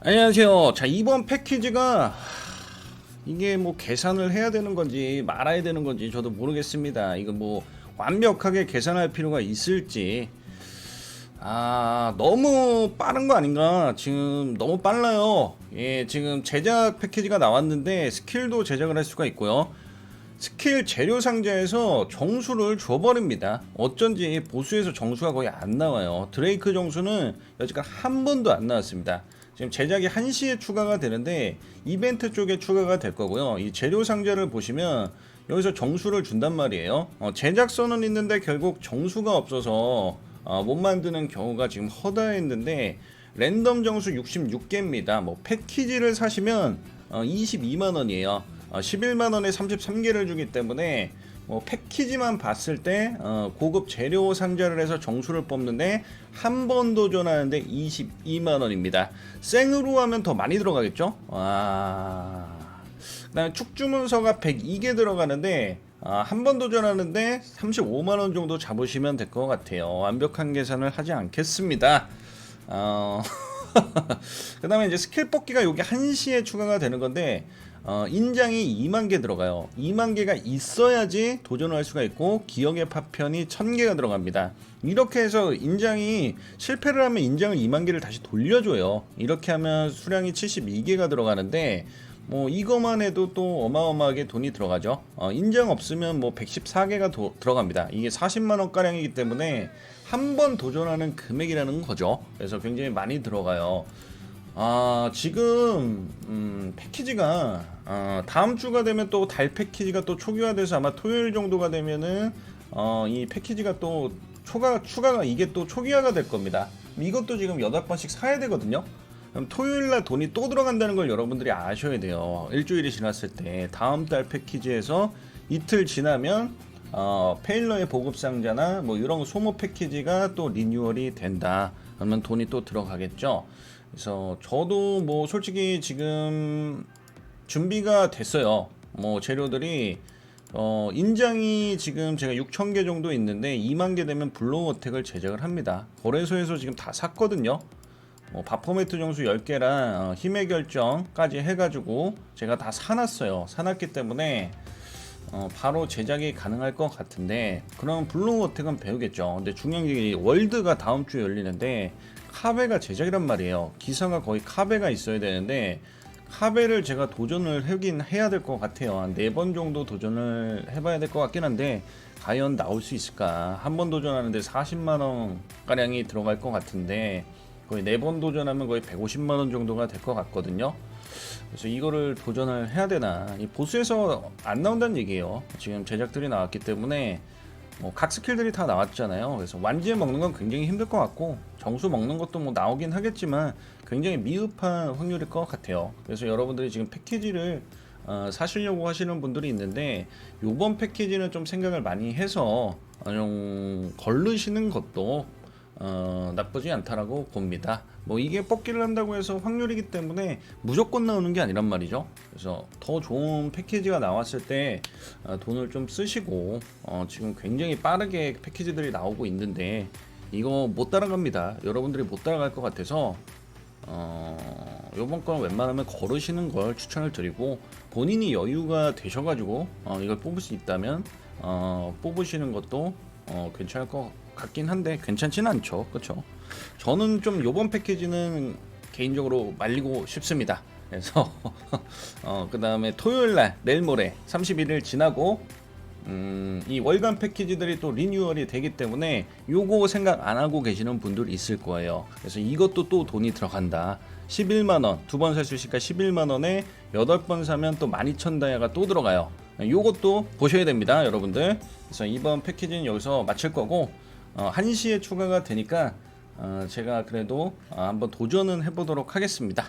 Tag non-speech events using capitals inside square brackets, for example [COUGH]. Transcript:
안녕하세요. 자 이번 패키지가 하, 이게 뭐 계산을 해야 되는 건지 말아야 되는 건지 저도 모르겠습니다. 이거 뭐 완벽하게 계산할 필요가 있을지 아 너무 빠른 거 아닌가? 지금 너무 빨라요. 예, 지금 제작 패키지가 나왔는데 스킬도 제작을 할 수가 있고요. 스킬 재료 상자에서 정수를 줘버립니다. 어쩐지 보수에서 정수가 거의 안 나와요. 드레이크 정수는 여지까지 한 번도 안 나왔습니다. 지금 제작이 1시에 추가가 되는데 이벤트 쪽에 추가가 될 거고요. 이 재료 상자를 보시면 여기서 정수를 준단 말이에요. 어, 제작선은 있는데 결국 정수가 없어서 어, 못 만드는 경우가 지금 허다했는데 랜덤 정수 66개입니다. 뭐 패키지를 사시면 어, 22만 원이에요. 어, 11만 원에 33개를 주기 때문에 뭐 패키지만 봤을 때 어, 고급 재료 상자를 해서 정수를 뽑는데 한 번 도전하는데 22만 원입니다. 생으로 하면 더 많이 들어가겠죠? 아. 그다음에 축주문서가 102개 들어가는데 아, 한 번 도전하는데 35만 원 정도 잡으시면 될 것 같아요. 완벽한 계산을 하지 않겠습니다. 어... [LAUGHS] 그 다음에 이제 스킬 뽑기가 여기 1시에 추가가 되는 건데 어, 인장이 2만 개 들어가요. 2만 개가 있어야지 도전을 할 수가 있고 기억의 파편이 1000개가 들어갑니다. 이렇게 해서 인장이 실패를 하면 인장을 2만 개를 다시 돌려줘요. 이렇게 하면 수량이 72개가 들어가는데 뭐 이거만 해도 또 어마어마하게 돈이 들어가죠. 어, 인장 없으면 뭐 114개가 도, 들어갑니다. 이게 40만 원 가량이기 때문에 한 번 도전하는 금액이라는 거죠. 그래서 굉장히 많이 들어가요. 아 지금 음, 패키지가 어, 다음 주가 되면 또 달 패키지가 또 초기화돼서 아마 토요일 정도가 되면은 어, 이 패키지가 또 초가 추가가 이게 또 초기화가 될 겁니다. 이것도 지금 여덟 번씩 사야 되거든요. 그럼 토요일 날 돈이 또 들어간다는 걸 여러분들이 아셔야 돼요. 일주일이 지났을 때 다음 달 패키지에서 이틀 지나면 어, 페일러의 보급 상자나 뭐 이런 소모 패키지가 또 리뉴얼이 된다. 그러면 돈이 또 들어가겠죠. 그래서 저도 뭐 솔직히 지금 준비가 됐어요. 뭐 재료들이 어, 인장이 지금 제가 6천 개 정도 있는데 2만 개 되면 블로우 어택을 제작을 합니다. 거래소에서 지금 다 샀거든요. 뭐 바포매트 정수 10개랑 어, 힘의 결정까지 해가지고 제가 다 사놨어요. 사놨기 때문에 어, 바로 제작이 가능할 것 같은데 그럼 블루 어택은 배우겠죠. 근데 중요한 게 월드가 다음 주에 열리는데 카베가 제작이란 말이에요. 기사가 거의 카베가 있어야 되는데 카베를 제가 도전을 하긴 해야 될 것 같아요. 한 네 번 정도 도전을 해봐야 될 것 같긴 한데 과연 나올 수 있을까? 한 번 도전하는데 40만 원 가량이 들어갈 것 같은데 거의 네 번 도전하면 거의 150만 원 정도가 될 것 같거든요. 그래서 이거를 도전을 해야 되나? 이 보스에서 안 나온다는 얘기예요. 지금 제작들이 나왔기 때문에 뭐 각 스킬들이 다 나왔잖아요. 그래서 완지에 먹는 건 굉장히 힘들 것 같고 정수 먹는 것도 뭐 나오긴 하겠지만 굉장히 미흡한 확률일 것 같아요. 그래서 여러분들이 지금 패키지를 어, 사시려고 하시는 분들이 있는데 요번 패키지는 좀 생각을 많이 해서 어, 좀 걸르시는 것도 어, 나쁘지 않다라고 봅니다. 뭐 이게 뽑기를 한다고 해서 확률이기 때문에 무조건 나오는 게 아니란 말이죠. 그래서 더 좋은 패키지가 나왔을 때 어, 돈을 좀 쓰시고 어, 지금 굉장히 빠르게 패키지들이 나오고 있는데 이거 못 따라갑니다. 여러분들이 못 따라갈 것 같아서 어, 요번 건 웬만하면 걸으시는 걸 추천을 드리고 본인이 여유가 되셔가지고 어, 이걸 뽑을 수 있다면 어, 뽑으시는 것도 어, 괜찮을 것 같 긴 한데 괜찮지는 않죠, 그렇죠? 저는 좀 요번 패키지는 개인적으로 말리고 싶습니다. 그래서 [LAUGHS] 어, 그 다음에 토요일 날 내일 모레 31일 지나고 음, 이 월간 패키지들이 또 리뉴얼이 되기 때문에 요거 생각 안 하고 계시는 분들 있을 거예요. 그래서 이것도 또 돈이 들어간다. 11만 원, 두 번 살수 있으니까 11만 원에 8번 사면 또 12,000 다이아가 또 들어가요. 요것도 보셔야 됩니다, 여러분들. 그래서 이번 패키지는 여기서 마칠 거고 어, 1시에 추가가 되니까 어, 제가 그래도 어, 한번 도전은 해보도록 하겠습니다.